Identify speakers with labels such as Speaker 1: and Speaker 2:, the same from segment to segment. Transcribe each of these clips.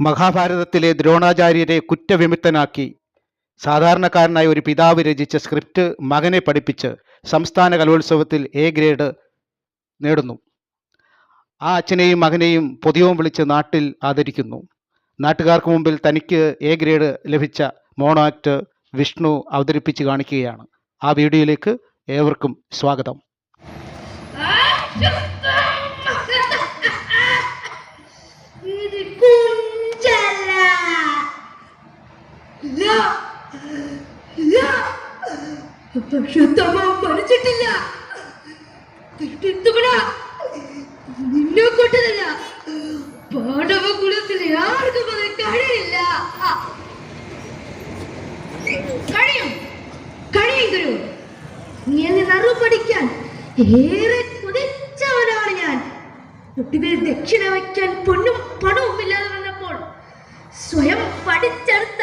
Speaker 1: മഹാഭാരതത്തിലെ ദ്രോണാചാര്യരെ കുറ്റവിമുക്തനാക്കി. സാധാരണക്കാരനായ ഒരു പിതാവ് രചിച്ച സ്ക്രിപ്റ്റ് മകനെ പഠിപ്പിച്ച് സംസ്ഥാന കലോത്സവത്തിൽ എ ഗ്രേഡ് നേടുന്നു. ആ അച്ഛനെയും മകനെയും പൊതുവും വിളിച്ച് നാട്ടിൽ ആദരിക്കുന്നു. നാട്ടുകാർക്ക് മുമ്പിൽ തനിക്ക് എ ഗ്രേഡ് ലഭിച്ച മോണോ ആക്ട് വിഷ്ണു അവതരിപ്പിച്ച് കാണിക്കുകയാണ്. ആ വീഡിയോയിലേക്ക് ഏവർക്കും സ്വാഗതം.
Speaker 2: മരിച്ചിട്ടില്ല നിന്നെ കൊണ്ടതല്ല പാടവ ആർക്കും അത് കഴിയില്ല. കഴിയും കഴിയും. ഗുരു നീ എന്നെ നറു പഠിക്കാൻ ഏറെ കൊതിച്ചവനാണ് ഞാൻ. ഒടുവിൽ ദക്ഷിണ വയ്ക്കാൻ പൊന്നും പണവും ഇല്ലാതെ വന്നപ്പോൾ സ്വയം പഠിച്ചെടുത്ത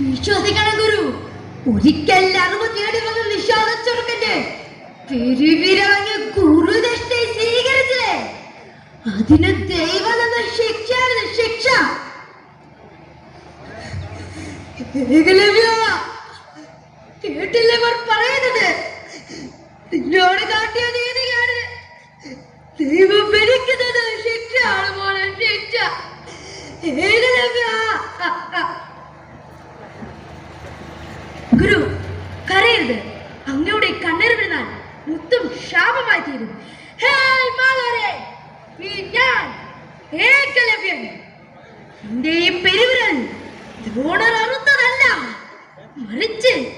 Speaker 2: വിശ്വസിക്കണം ഗുരു. ഒരിക്കൽ അറിവ് തേടി വന്ന നിഷാദ ചെറുക്കന്റെ പെരുവിരാങ്ങ് ഗുരുദക്ഷിണ സ്വീകരിച്ചില്ലേ? അതിന് ദൈവം എന്ന ശിക്ഷ. കേട്ടില്ലേ കേട്ടില്ല ഏകലവ്യ ഗുരു കരയരുത്. അങ്ങയുടെ കണ്ണീർ വിടുന്നാൽ മുത്തും ശാപമായി തീരും. ഞാൻ ഏകലവ്യൻ. എന്റെ ഈ പെരുവിരൽ ദ്രോണർ അറുത്തതല്ല. മറിച്ച്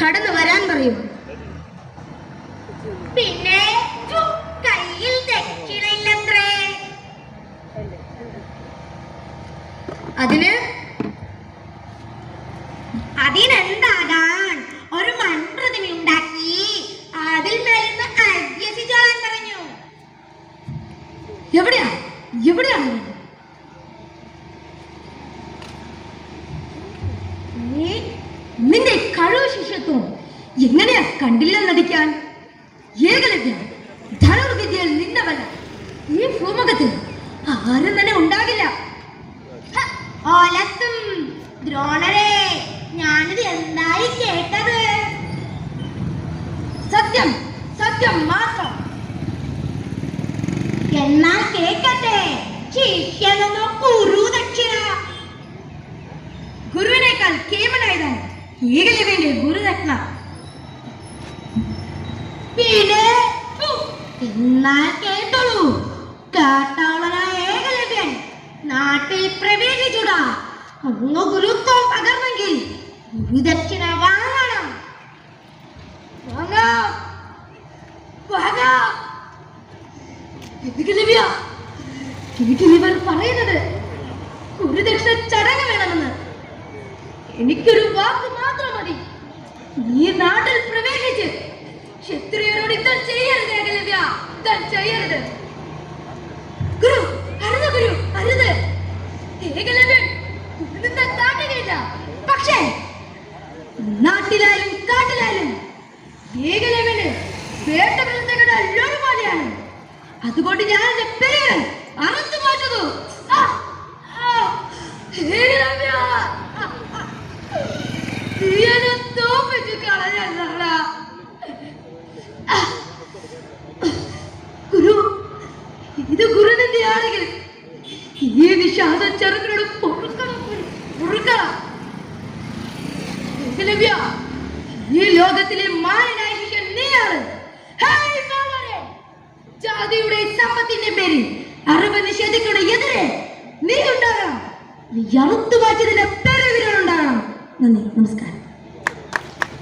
Speaker 2: കടന്നു വരാൻ പറയും. പിന്നെ കയ്യിൽ ദക്ഷിണയില്ലത്രേ അതിന്? അതിനെന്താകാൻ? ഒരു മൺപ്രതിമ ഉണ്ടാക്കി. അതിൽ മേലിന്ന് അഭ്യസിച്ചോളാൻ പറഞ്ഞു. എവിടെയാ? എവിടെയാണ് നിന്റെ ശിഷ്യത്വം എങ്ങനെയാ കണ്ടില്ല നടിക്കാൻ? ഏകലവ്യ ധനുർവിദ്യയിൽ നിന്നവല്ല ഈ ഭൂമുഖത്തിൽ ആരും തന്നെ ഉണ്ടാകില്ല. ഓലത്തും ദ്രോണരെ ഞാനിത് എന്തായി കേട്ടത്? സത്യം സത്യം മാത്രം. എന്നാൽ കേക്കട്ടെ ശിഷ്യനെന്നോ കുരു ദക്ഷിണ ഗുരുവിനേക്കാൾ കേമനായതാണ് ഏകലവ്യന്റെ ഗുരുരത്ന. പിന്നെ? ഹു, എന്നാൽ കേട്ടോളൂ. കാട്ടാളനായ ഏകലവ്യൻ നാട്ടിൽ പ്രവേശിച്ചുടാ. അങ്ങ് ഗുരുത്വം പകർന്നെങ്കിൽ ഗുരുദക്ഷിണ വാങ്ങണം. വാങ്ങാം. വാങ്ങാം. പറയുന്നത്? ഗുരുദക്ഷിണ ചടങ്ങ് വേണമെന്ന്. എനിക്കൊരു വാക്ക് നീ നാട്ടിൽ പ്രവേശിച്ച് ക്ഷത്രിയരോട് യുദ്ധം ചെയ്യരുത് ഏകലവ്യ യുദ്ധം ചെയ്യരുത്. ഗുരു അരുത് ഗുരു അരുത്. ഏകലവ്യൻ താട്ടുകയില്ല പക്ഷേ നാട്ടിലായാലും കാട്ടിലായാലും ഏകലവ്യന് വേട്ടമൃഗങ്ങളുടെ ഒരുപോലെയാണ് അതുകൊണ്ട് ഞാൻ എന്റെ പേര് അറുത്തു മാറ്റുന്നു ആ, ആ, ഏകലവ്യ നീ എന്നെ തോപ്പിച്ച് കളഞ്ഞല്ലടാ ഗുരു ഇത് ഗുരുവിന്റെ ആണെങ്കിൽ ഈ വിഷാദ ചെറുക്കനോട് പൊറുക്കണം പൊറുക്കണം ഏകലവ്യ, ഈ ലോകത്തിലെ ശിഷ്യൻ നീയാണ്! ജാതിയുടെ സമ്പത്തിന്റെ പേരിൽ അറിവ് നിഷേധിക്കുന്ന എതിരെ നീ ഉണ്ടാകാം നീ അറുത്തു മാറ്റിയതിന്റെ